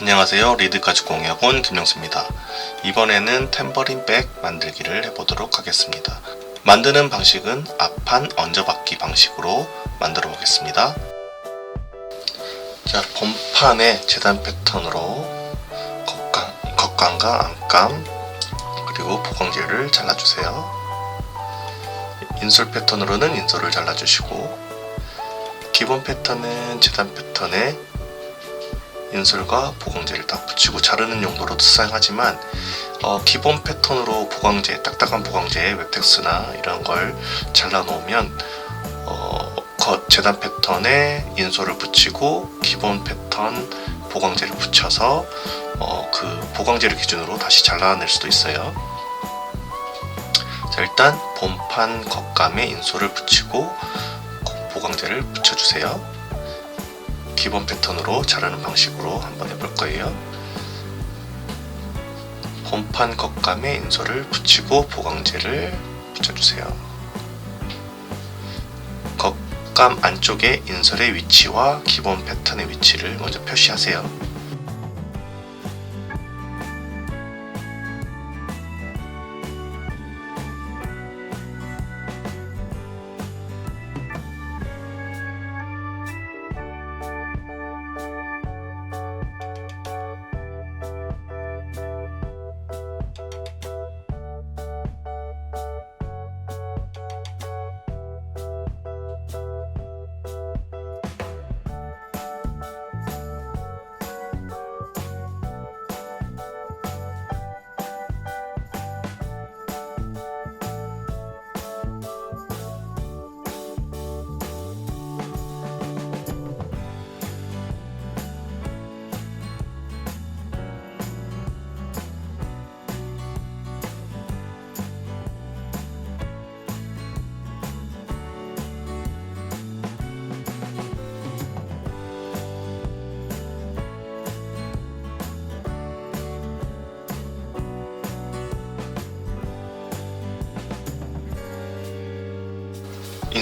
안녕하세요. 리드까지 공유학원 김영수입니다. 이번에는 탬버린 백 만들기를 해보도록 하겠습니다. 만드는 방식은 앞판 얹어받기 방식으로 만들어 보겠습니다. 자, 본판의 재단 패턴으로 겉감, 겉감과 안감 그리고 보강제를 잘라주세요. 인솔 패턴으로는 인솔을 잘라주시고 기본 패턴은 재단 패턴에 인솔과 보강제를 다 붙이고 자르는 용도로도 사용하지만 어, 기본 패턴으로 보강제, 딱딱한 보강제에 웹텍스나 이런 걸 잘라 놓으면 어, 겉 재단 패턴에 인솔을 붙이고 기본 패턴 보강제를 붙여서 어, 그 보강제를 기준으로 다시 잘라낼 수도 있어요. 자, 일단 본판 겉감에 인솔을 붙이고 보강제를 붙여주세요. 기본 패턴으로 자르는 방식으로 한번 해볼 거예요. 본판 겉감에 인솔을 붙이고 보강제를 붙여주세요. 겉감 안쪽에 인솔의 위치와 기본 패턴의 위치를 먼저 표시하세요.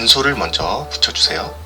인솔을 먼저 붙여주세요.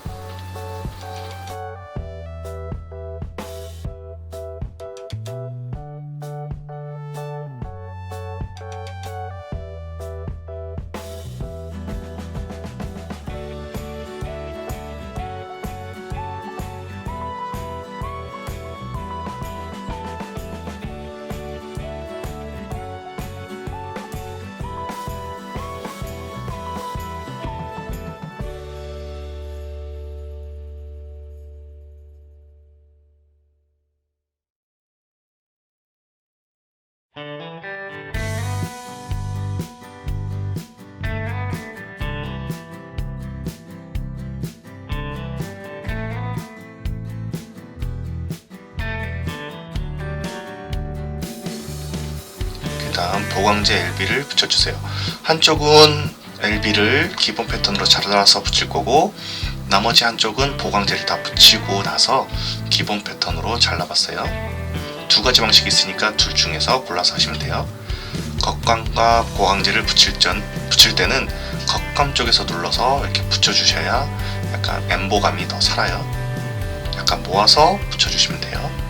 보강제 LB를 붙여주세요. 한쪽은 LB를 기본 패턴으로 잘라서 붙일 거고 나머지 한쪽은 보강제를 다 붙이고 나서 기본 패턴으로 잘라봤어요. 두 가지 방식이 있으니까 둘 중에서 골라서 하시면 돼요. 겉감과 보강제를 붙일 전 붙일 때는 겉감 쪽에서 눌러서 이렇게 붙여주셔야 약간 엠보감이 더 살아요. 약간 모아서 붙여주시면 돼요.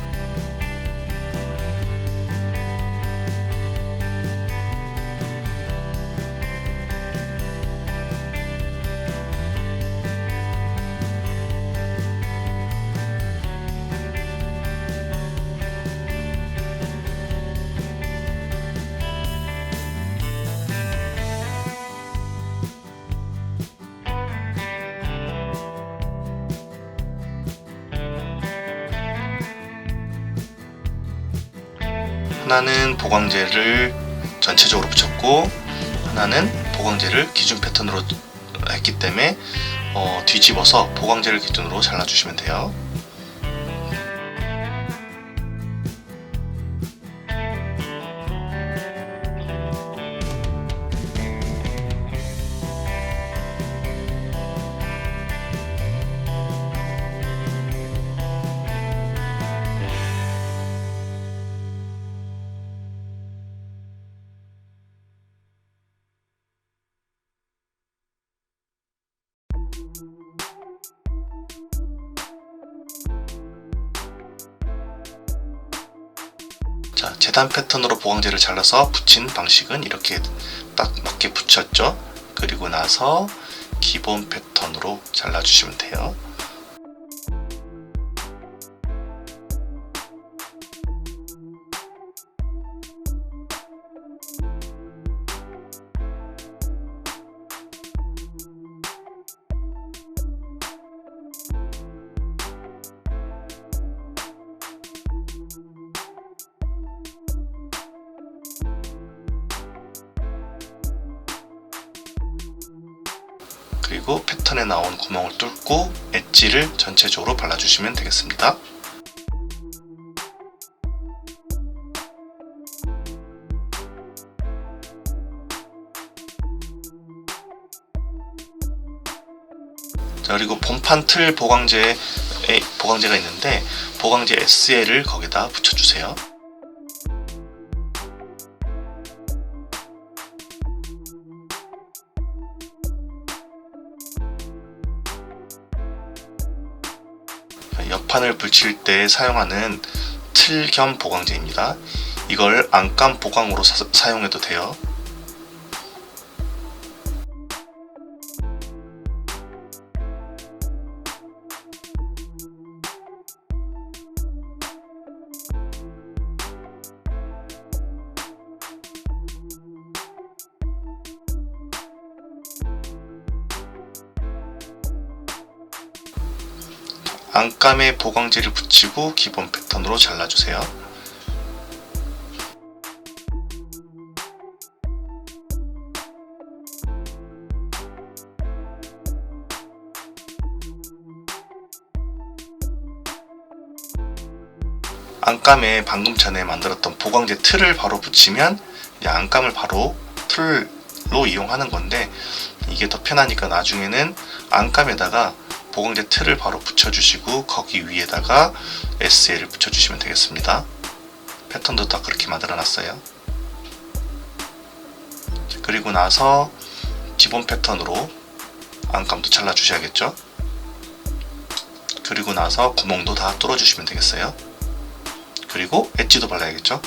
하나는 보강제를 전체적으로 붙였고 하나는 보강제를 기준 패턴으로 했기 때문에 어, 뒤집어서 보강제를 기준으로 잘라주시면 돼요. 자, 재단 패턴으로 보강제를 잘라서 붙인 방식은 이렇게 딱 맞게 붙였죠. 그리고 나서 기본 패턴으로 잘라주시면 돼요. 그리고 패턴에 나온 구멍을 뚫고 엣지를 전체적으로 발라주시면 되겠습니다. 자, 그리고 본판 틀 보강제 보강제가 있는데 보강제 SL을 거기다 붙여주세요. 판을 붙일 때 사용하는 틀 겸 보강제입니다. 이걸 안감 보강으로 사, 사용해도 돼요. 안감에 보강제를 붙이고 기본 패턴으로 잘라주세요. 안감에 방금 전에 만들었던 보강제 틀을 바로 붙이면 안감을 바로 틀로 이용하는 건데 이게 더 편하니까 나중에는 안감에다가 보강제 틀을 바로 붙여주시고 거기 위에다가 SL을 붙여주시면 되겠습니다. 패턴도 다 그렇게 만들어놨어요. 그리고 나서 기본 패턴으로 안감도 잘라주셔야겠죠. 그리고 나서 구멍도 다 뚫어주시면 되겠어요. 그리고 엣지도 발라야겠죠.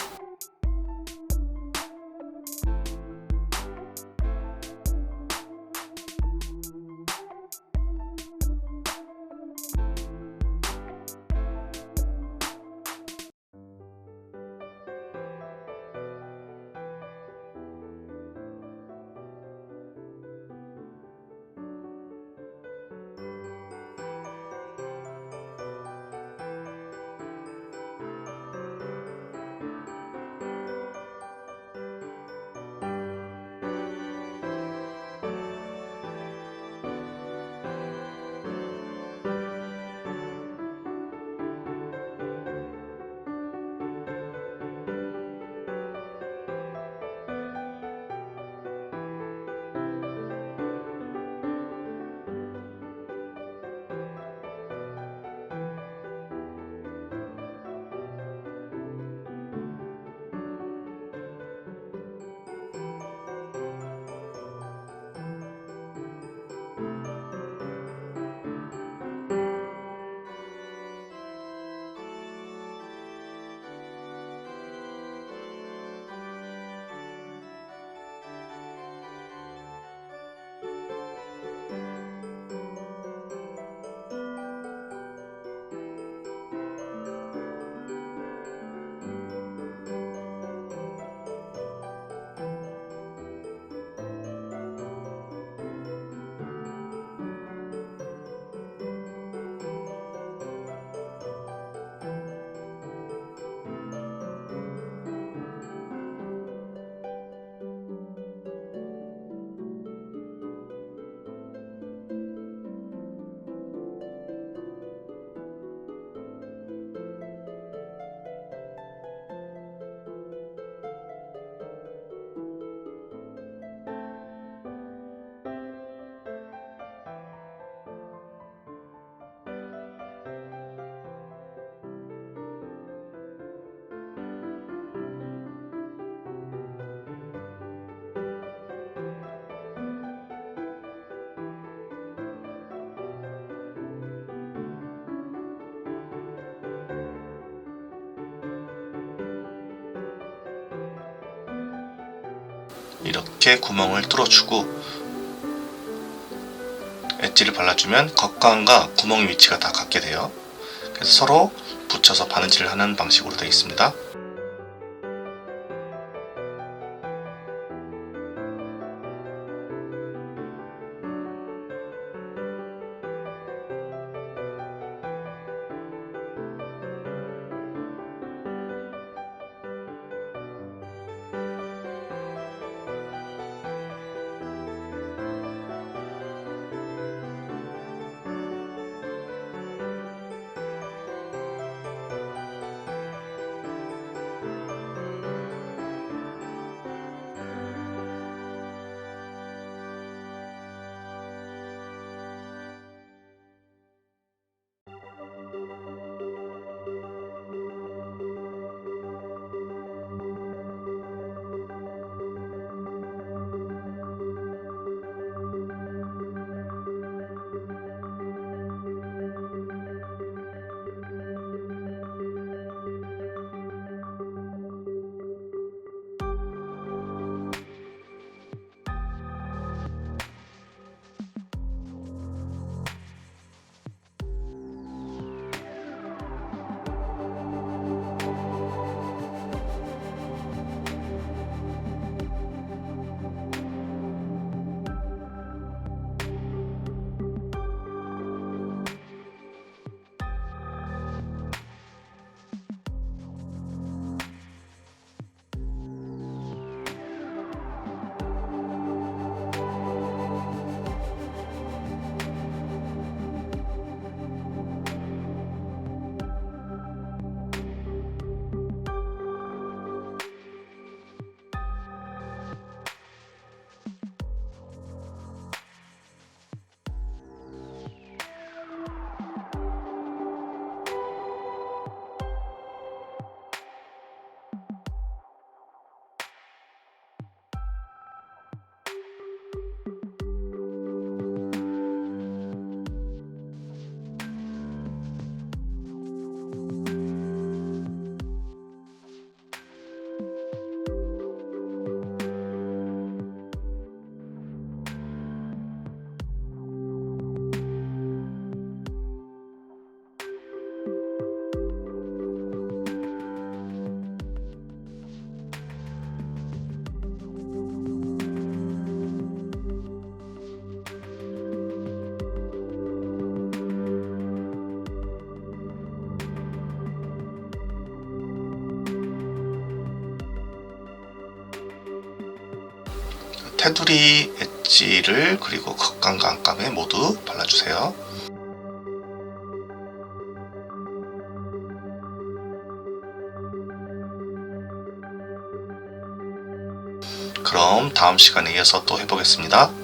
이렇게 구멍을 뚫어주고 엣지를 발라주면 겉감과 구멍의 위치가 다 같게 돼요. 그래서 서로 붙여서 바느질을 하는 방식으로 되어 있습니다. 테두리 엣지를 그리고 겉감과 안감에 모두 발라주세요. 그럼 다음 시간에 이어서 또 해보겠습니다.